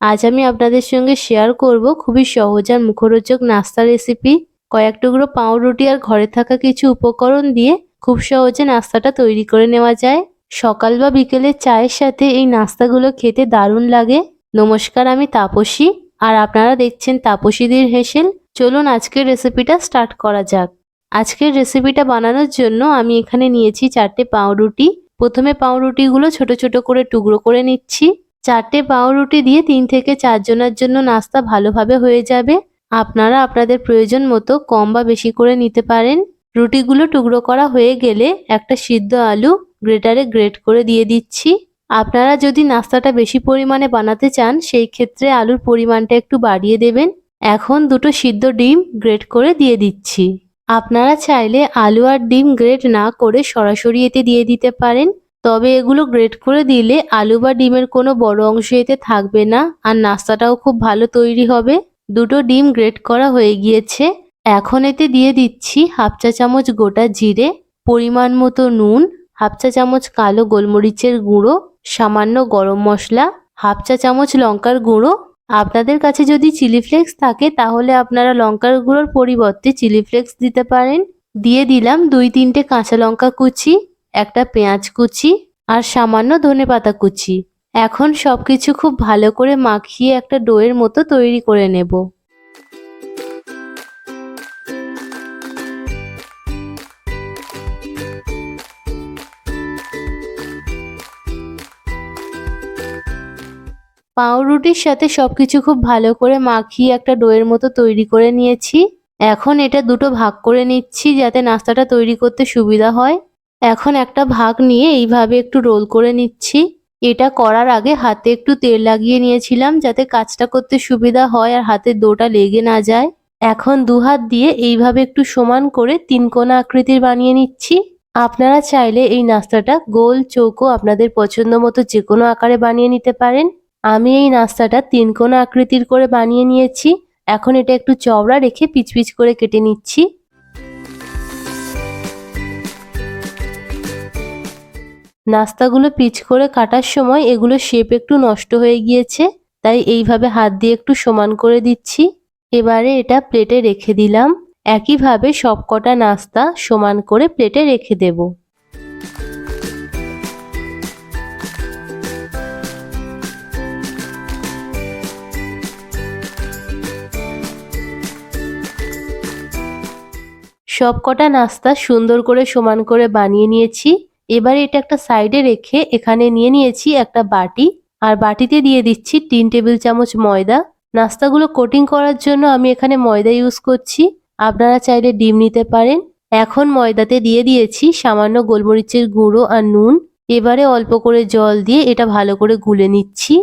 আজ আমি আপনাদের সঙ্গে শেয়ার করব খুবই সহজ আর মুখরোচক নাস্তা রেসিপি কয়েক টুকরো পাউরুটি আর ঘরে থাকা কিছু উপকরণ দিয়ে খুব সহজে নাস্তাটা তৈরি করে নেওয়া যায়। সকাল বা বিকেলে চায়ের সাথে এই নাস্তাগুলো খেতে দারুণ লাগে। নমস্কার, আমি তাপসী। আর আপনারা দেখছেন তাপসীদের হেসেল। চলুন আজকের রেসিপিটা স্টার্ট করা যাক। আজকের রেসিপিটা বানানোর জন্য আমি এখানে নিয়েছি চারটে পাউরুটি। প্রথমে পাউরুটিগুলো ছোট ছোট করে টুকরো করে নিচ্ছি। চারটে পাউরুটি দিয়ে তিন থেকে চারজনের জন্য নাস্তা ভালোভাবে হয়ে যাবে। আপনারা আপনাদের প্রয়োজন মতো কম বা বেশি করে নিতে পারেন। রুটিগুলো টুকরো করা হয়ে গেলে একটা সিদ্ধ আলু গ্রেটারে গ্রেট করে দিয়ে দিচ্ছি। আপনারা যদি নাস্তাটা বেশি পরিমাণে বানাতে চান, সেই ক্ষেত্রে আলুর পরিমাণটা একটু বাড়িয়ে দেবেন। এখন দুটো সিদ্ধ ডিম গ্রেট করে দিয়ে দিচ্ছি। আপনারা চাইলে আলু আর ডিম গ্রেট না করে সরাসরি এতে দিয়ে দিতে পারেন। তবে এগুলো গ্রেট করে দিলে আলু বা ডিমের কোনো বড় অংশ এতে থাকবে না, আর নাস্তাটাও খুব ভালো তৈরি হবে। দুটো ডিম গ্রেট করা হয়ে গিয়েছে। এখন এতে দিয়ে দিচ্ছি হাফ চা চামচ গোটা জিরে, পরিমাণ মতো নুন, হাফ চা চামচ কালো গোলমরিচের গুঁড়ো, সামান্য গরম মশলা, হাফ চা চামচ লঙ্কার গুঁড়ো। আপনাদের কাছে যদি চিলি ফ্লেক্স থাকে তাহলে আপনারা লঙ্কার গুঁড়োর পরিবর্তে চিলি ফ্লেক্স দিতে পারেন। দিয়ে দিলাম দুই তিনটে কাঁচা লঙ্কা কুচি। একটা পেঁয়াজ কুচি আর সামান্য ধনে পাতা কুচি। এখন সব কিছু খুব ভালো করে মাখিয়ে একটা ডোয়ের মতো তৈরি করে নেব। পাউরুটির সাথে সবকিছু খুব ভালো করে মাখিয়ে একটা ডোয়ের মতো তৈরি করে নিয়েছি। এখন এটা দুটো ভাগ করে নিচ্ছি যাতে নাস্তাটা তৈরি করতে সুবিধা হয়। এখন একটা ভাগ নিয়ে এইভাবে একটু রোল করে নিচ্ছি। এটা করার আগে হাতে একটু তেল লাগিয়ে নিয়েছিলাম যাতে কাজটা করতে সুবিধা হয় আর হাতের দোটা লেগে না যায়। এখন দু হাত দিয়ে এইভাবে একটু সমান করে তিন কোনা আকৃতির বানিয়ে নিচ্ছি। আপনারা চাইলে এই নাস্তাটা গোল চৌকো আপনাদের পছন্দ মতো যে কোনো আকারে বানিয়ে নিতে পারেন। আমি এই নাস্তাটা তিন কোনা আকৃতির করে বানিয়ে নিয়েছি। এখন এটা একটু চওড়া রেখে পিচ পিচ করে কেটে নিচ্ছি। নাস্তাগুলো পিচ করে কাটার সময় এগুলো শেপ একটু নষ্ট হয়ে গিয়েছে, তাই এইভাবে হাত দিয়ে একটু সমান করে দিচ্ছি। এবারে এটা প্লেটে রেখে দিলাম। একইভাবে সবকটা নাস্তা সমান করে প্লেটে রেখে দেব। সবকটা নাস্তা সুন্দর করে সমান করে বানিয়ে নিয়েছি। এবারে এটা একটা সাইডে রেখে এখানে নিয়ে নিয়েছি একটা বাটি। আর বাটিতে দিয়ে দিচ্ছি তিন টেবিল চামচ ময়দা। নাস্তাগুলো কোটিং করার জন্য আমি এখানে ময়দা ইউজ করছি। আপনারা চাইলে ডিম নিতে পারেন। এখন ময়দাতে দিয়ে দিয়েছি সামান্য গোলমরিচের গুঁড়ো আর নুন। এবারে অল্প করে জল দিয়ে এটা ভালো করে গুলে নিচ্ছি।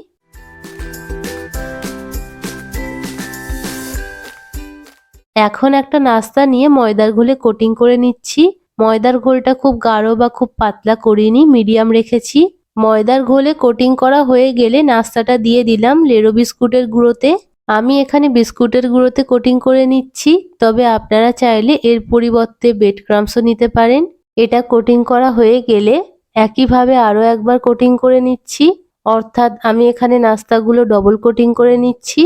এখন একটা নাস্তা নিয়ে ময়দার ঘোলে কোটিং করে নিচ্ছি। ময়দার ঘোলটা খুব গাঢ় বা খুব পাতলা করিনি, মিডিয়াম রেখেছি। ময়দার ঘোলে কোটিং করা হয়ে গেলে নাস্তাটা দিয়ে দিলাম লেরো বিস্কুটের গুঁড়োতে। আমি এখানে বিস্কুটের গুঁড়োতে কোটিং করে নিচ্ছি, তবে আপনারা চাইলে এর পরিবর্তে বেড ক্রামসও নিতে পারেন। এটা কোটিং করা হয়ে গেলে একইভাবে আরও একবার কোটিং করে নিচ্ছি। অর্থাৎ আমি এখানে নাস্তাগুলো ডবল কোটিং করে নিচ্ছি।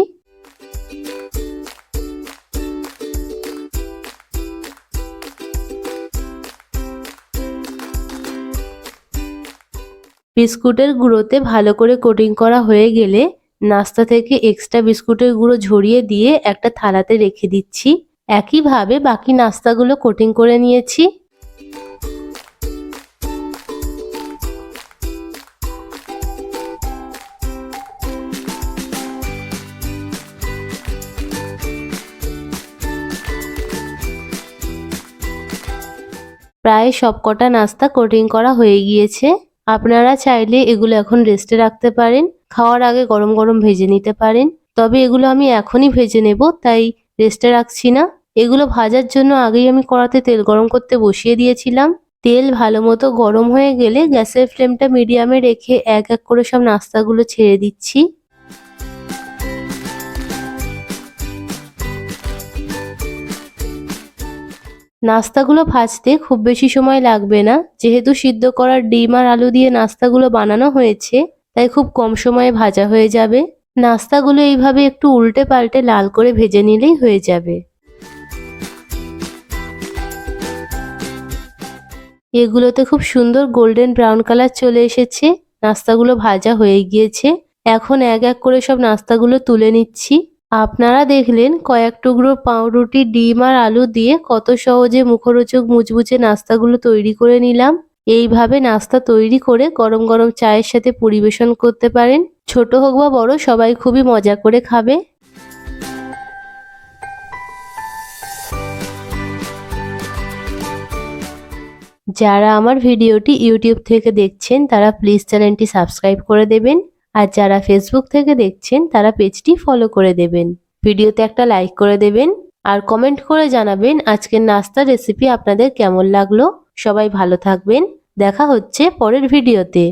বিস্কুটের গুঁড়োতে ভালো করে কোটিং করা হয়ে গেলে নাস্তা থেকে এক্সট্রা বিস্কুটের গুঁড়ো ঝরিয়ে দিয়ে একটা থালাতে রেখে দিচ্ছি। একইভাবে বাকি নাস্তাগুলো কোটিং করে নিয়েছি। প্রায় সবকটা নাস্তা কোটিং করা হয়ে গিয়েছে। আপনারা চাইলে এগুলো এখন রেস্টে রাখতে পারেন, খাওয়ার আগে গরম গরম ভেজে নিতে পারেন। তবে এগুলো আমি এখনই ভেজে নেব, তাই রেস্টে রাখছি না। এগুলো ভাজার জন্য আগেই আমি কড়াতে তেল গরম করতে বসিয়ে দিয়েছিলাম। তেল ভালো মতো গরম হয়ে গেলে গ্যাসের ফ্লেমটা মিডিয়ামে রেখে এক এক করে সব নাস্তাগুলো ছেড়ে দিচ্ছি। নাস্তাগুলো ভাজতে খুব বেশি সময় লাগবে না। যেহেতু সিদ্ধ করার ডিম আর আলু দিয়ে নাস্তাগুলো বানানো হয়েছে, তাই খুব কম সময়ে ভাজা হয়ে যাবে। নাস্তাগুলো এইভাবে একটু উল্টে পাল্টে লাল করে ভেজে নিলেই হয়ে যাবে। এগুলোতে খুব সুন্দর গোল্ডেন ব্রাউন কালার চলে এসেছে। নাস্তাগুলো ভাজা হয়ে গিয়েছে। এখন এক এক করে সব নাস্তাগুলো তুলে নিচ্ছি। আপনারা দেখলেন কয়েক টুকরো পাউরুটি, ডিম আর আলু দিয়ে কত সহজে মুখরোচক মুচমুচে নাস্তাগুলো তৈরি করে নিলাম। এইভাবে নাস্তা তৈরি করে গরম গরম চায়ের সাথে পরিবেশন করতে পারেন। ছোট হোক বা বড়, সবাই খুবই মজা করে খাবে। যারা আমার ভিডিওটি ইউটিউব থেকে দেখছেন, তারা প্লিজ চ্যানেলটি সাবস্ক্রাইব করে দেবেন। আর যারা ফেসবুক থেকে দেখছেন, তারা পেজটি ফলো করে দেবেন। ভিডিওতে একটা লাইক করে দেবেন আর কমেন্ট করে জানাবেন আজকের নাস্তার রেসিপি আপনাদের কেমন লাগল। সবাই ভালো থাকবেন। দেখা হচ্ছে পরের ভিডিওতে।